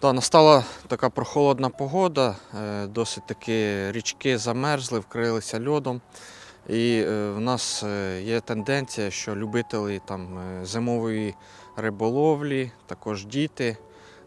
Та, настала така прохолодна погода, е, досить таки річки замерзли, вкрилися льодом. І е, в нас е, є тенденція, що любителі там, зимової риболовлі, також діти,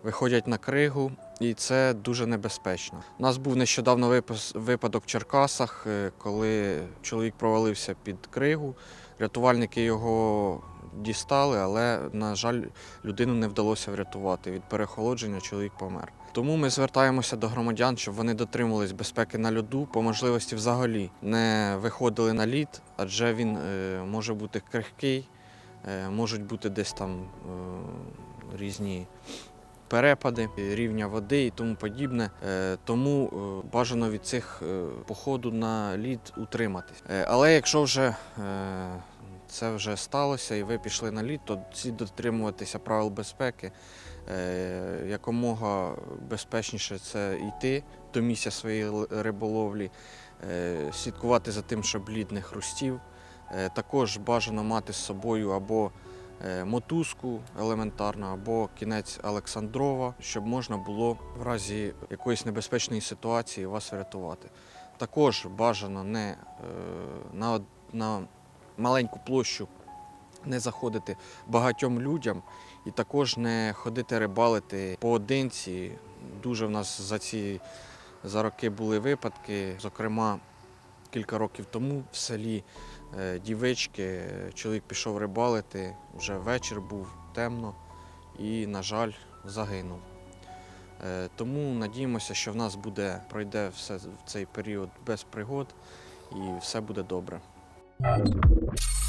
виходять на кригу, і це дуже небезпечно. У нас був нещодавно випадок в Черкасах, коли чоловік провалився під кригу. Рятувальники його дістали, але, на жаль, людину не вдалося врятувати. Від перехолодження чоловік помер. Тому ми звертаємося до громадян, щоб вони дотримувались безпеки на льоду, по можливості взагалі не виходили на лід, адже він е, може бути крихкий, е, можуть бути десь там е, різні перепади рівня води і тому подібне. Тому бажано від цих походу на лід утриматись. Але якщо вже це вже сталося і ви пішли на лід, то слід дотримуватися правил безпеки. Е, Якомога безпечніше це йти до місця своєї риболовлі, е, слідкувати за тим, щоб лід не хрустів. Е, Також бажано мати з собою або мотузку елементарну, або кінець Олександрова, щоб можна було в разі якоїсь небезпечної ситуації вас врятувати. Також бажано не на, на маленьку площу не заходити багатьом людям і також не ходити рибалити поодинці. Дуже в нас за ці за роки були випадки. Зокрема, кілька років тому в селі е, Дівички е, чоловік пішов рибалити, вже вечір був темно і, на жаль, загинув. Е, Тому надіємося, що в нас буде пройде все в цей період без пригод і все буде добре. Thank you.